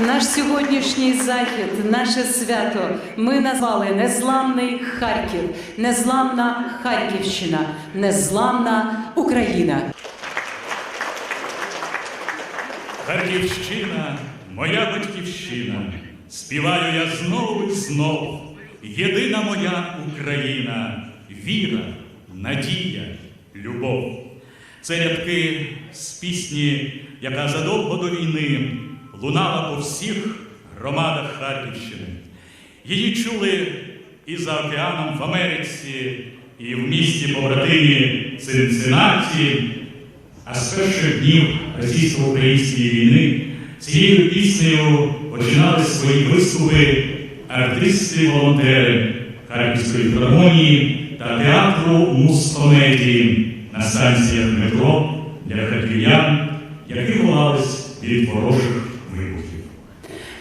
Наш сьогоднішній захід, наше свято ми назвали Незламний Харків, Незламна Харківщина, Незламна Україна. Харківщина, моя батьківщина, співаю я знову і знов. Єдина моя Україна, віра, надія, любов. Це рядки з пісні, яка задовго до війни лунала по всіх громадах Харківщини. Її чули і за океаном в Америці, і в місті побратимі Цинциннаті, а з перших днів російсько-української війни цією піснею починали свої виступи артисти-волонтери Харківської філармонії та театру мускомедії на станціях метро для харків'ян, які ховались від ворожих вибухів.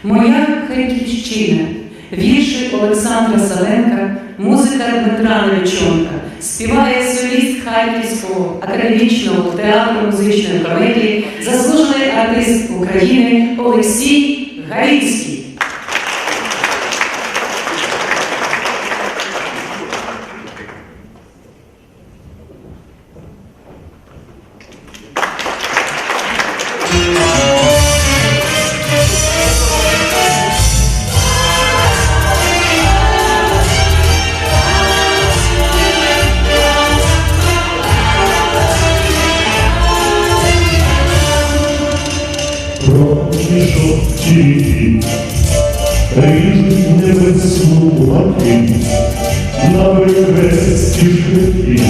Моя Харківщина, вірші Олександра Саленка, музика Дмитра Новичонка, співає соліст Харківського академічного театру музичної комедії, заслужений артист України Олексій Галінський. Тіні, ріжуть небесну лаки, на вервесті житті,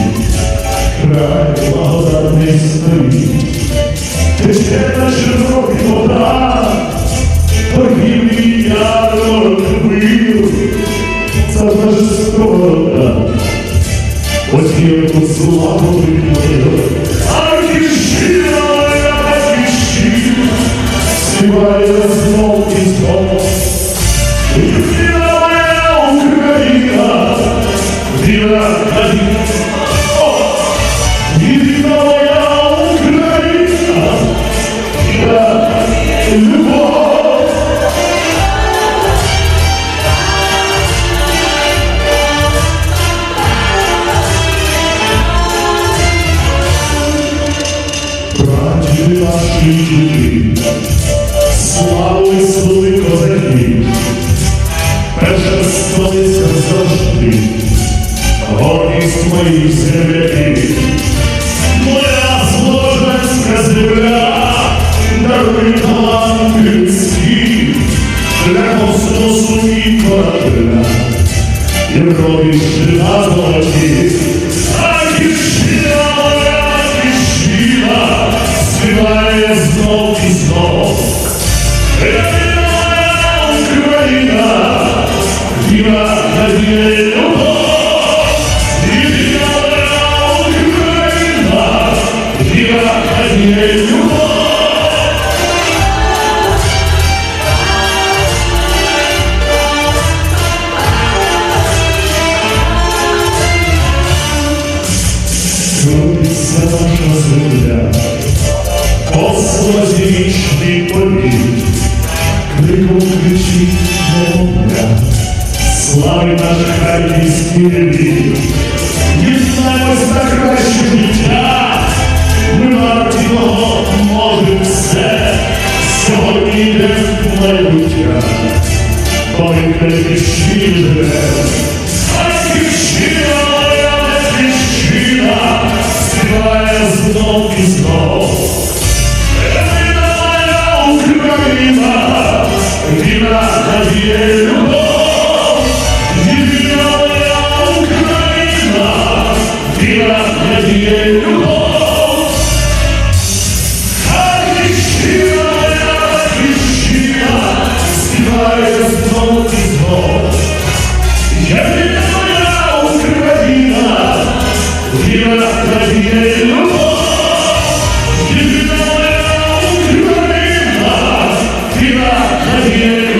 край благодатний стоїть. Тече на широкий вода, торгівлі ярок вил, це наша сковорода, ось гірку славу Прадіди наші діди, славили свої козаки, столиця завжди, гордість моїх земляків. Моя зложенська земля, даруй талант людський, для космосу і корабля, і робиш життя золоті. Знов і знов. Єдина Україна, віра, надія і любов. Єдина Україна, віра, надія і любов. Трудиться наша земля, Господи вічний повіт, криком кричить немовля, слави наш харківський рід, Дізнаємось на краще життя, ми варті того можемо все, сьогодні йде в майбуття, бо ми крепіші живе. Батьківщина моя батьківщина, співає знов і знов. Yeah. here.